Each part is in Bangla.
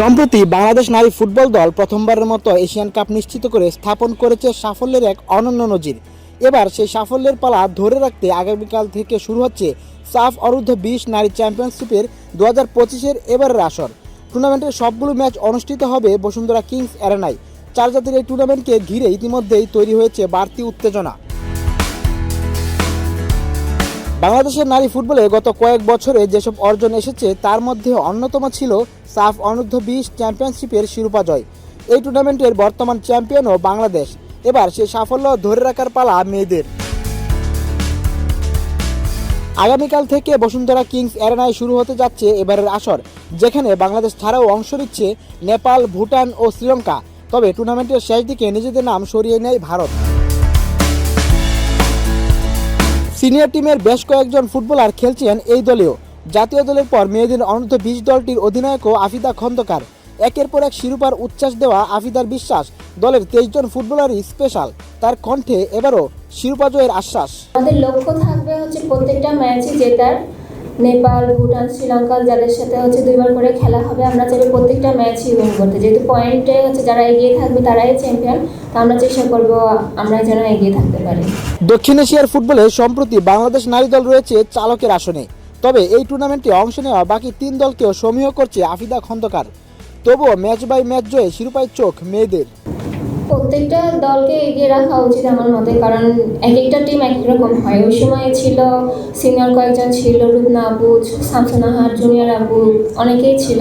সম্প্রতি বাংলাদেশ নারী ফুটবল দল প্রথমবারের মতো এশিয়ান কাপ নিশ্চিত করে স্থাপন করেছে সাফল্যের এক অনন্য নজির। এবার সেই সাফল্যের পালা ধরে রাখতে আগামীকাল থেকে শুরু হচ্ছে সাফ অরুদ্ধ বিশ নারী চ্যাম্পিয়নশিপের দু হাজার পঁচিশের এবারের আসর। টুর্নামেন্টের সবগুলো ম্যাচ অনুষ্ঠিত হবে বসুন্ধরা কিংস অ্যারেনায়। চার জাতির এই টুর্নামেন্টকে ঘিরে ইতিমধ্যেই তৈরি হয়েছে বাড়তি উত্তেজনা। বাংলাদেশের নারী ফুটবলে গত কয়েক বছরে যেসব অর্জন এসেছে, তার মধ্যে অন্যতম ছিল সাফ অনূর্ধ্ব বিশ চ্যাম্পিয়নশিপের শিরোপা জয়। এই টুর্নামেন্টের বর্তমান চ্যাম্পিয়নও বাংলাদেশ। এবার সে সাফল্য ধরে রাখার পালা মেয়েদের। আগামীকাল থেকে বসুন্ধরা কিংস অ্যারেনায় শুরু হতে যাচ্ছে এবারের আসর, যেখানে বাংলাদেশ ছাড়াও অংশ নিচ্ছে নেপাল, ভুটান ও শ্রীলঙ্কা। তবে টুর্নামেন্টের শেষ দিকে নিজেদের নাম সরিয়ে নেয় ভারত। সিনিয়র টিমের বেশ কয়েকজন ফুটবলার খেলছেন এই দলেও। জাতীয় দলের পর মেয়েদের অনূর্ধ্ব বিশ দলটির অধিনায়কও আফিদা খন্দকার। একের পর এক শিরোপার উচ্ছ্বাস দেওয়া আফিদার বিশ্বাস দলের তেইশ জন ফুটবলারই স্পেশাল তার কণ্ঠে এবারও শিরোপা জয়ের আশ্বাস। আমাদের লক্ষ্য থাকবে হচ্ছে প্রত্যেকটা ম্যাচই জেতার। নেপাল, ভুটান, শ্রীলঙ্কা, যাদের সাথে হচ্ছে দুইবার করে খেলা হবে, আমরা চাইব প্রত্যেকটা ম্যাচই উইন করতে। যেহেতু পয়েন্টে হচ্ছে যারা এগিয়ে থাকবে তারাই চ্যাম্পিয়ন তো আমরা চেষ্টা করব আমরা যেন এগিয়ে থাকতে পারি। দক্ষিণ এশিয়ার ফুটবলে সম্প্রতি বাংলাদেশ নারী দল রয়েছে চালকের আসনে। তবে এই টুর্নামেন্টে অংশ নেওয়া বাকি তিন দলকেও সমীহ করছে আফিদা খন্দকার। তবুও ম্যাচ বাই ম্যাচ জয়ে শিরোপায় চোখ মেয়েদের। প্রত্যেকটা দলকে এগিয়ে রাখা উচিত আমার মতে, কারণ এক একটা টিম এক রকম হয়। ওই সময় ছিল সিনিয়র কয়েকজন ছিল, রুবনা আবু শামসুনাহার জুনিয়র আবু, অনেকেই ছিল।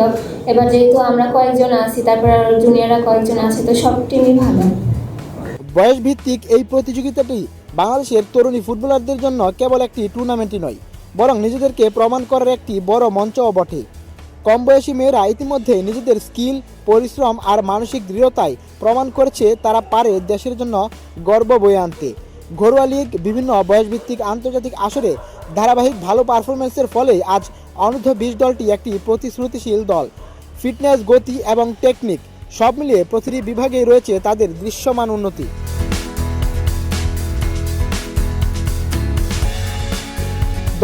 এবার যেহেতু আমরা কয়েকজন আছি, তারপর জুনিয়ররা কয়েকজন আছে, তো সব টিমই ভালো। বয়স ভিত্তিক এই প্রতিযোগিতাটি বাংলাদেশের তরুণী ফুটবলারদের জন্য কেবল একটি টুর্নামেন্টই নয়, বরং নিজেদেরকে প্রমাণ করার একটি বড় মঞ্চও বটে। কম বয়সী মেয়েরা ইতিমধ্যে নিজেদের স্কিল, পরিশ্রম আর মানসিক দৃঢ়তায় প্রমাণ করেছে তারা পারে দেশের জন্য গর্ব বয়ে আনতে। ঘরোয়া লীগ বিভিন্ন বয়সভিত্তিক আন্তর্জাতিক আসরে ধারাবাহিক ভালো পারফরমেন্সের ফলে আজ অনূর্ধ্ব বিশ দলটি একটি প্রতিশ্রুতিশীল দল। ফিটনেস, গতি এবং টেকনিক সব মিলিয়ে প্রতিটি বিভাগেই রয়েছে তাদের দৃশ্যমান উন্নতি।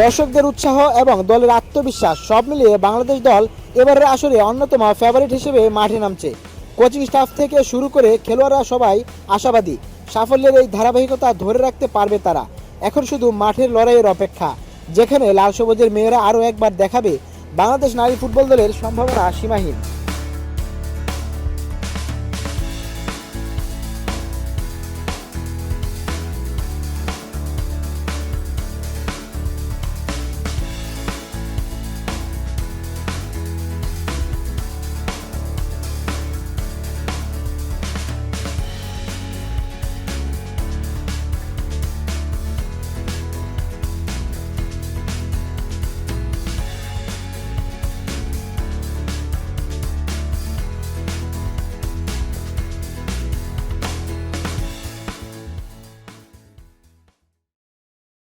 দর্শকদের উৎসাহ এবং দলের আত্মবিশ্বাস সব মিলিয়ে বাংলাদেশ দল এবারের আসরে অন্যতম ফেভারিট হিসেবে মাঠে নামছে। কোচিং স্টাফ থেকে শুরু করে খেলোয়াড়রা সবাই আশাবাদী। সাফল্যের এই ধারাবাহিকতা ধরে রাখতে পারবে তারা। এখন শুধু মাঠের লড়াইয়ের অপেক্ষা। যেখানে লাল সবুজের মেয়েরা আরও একবার দেখাবে, বাংলাদেশ নারী ফুটবল দলের সম্ভাবনা সীমাহীন।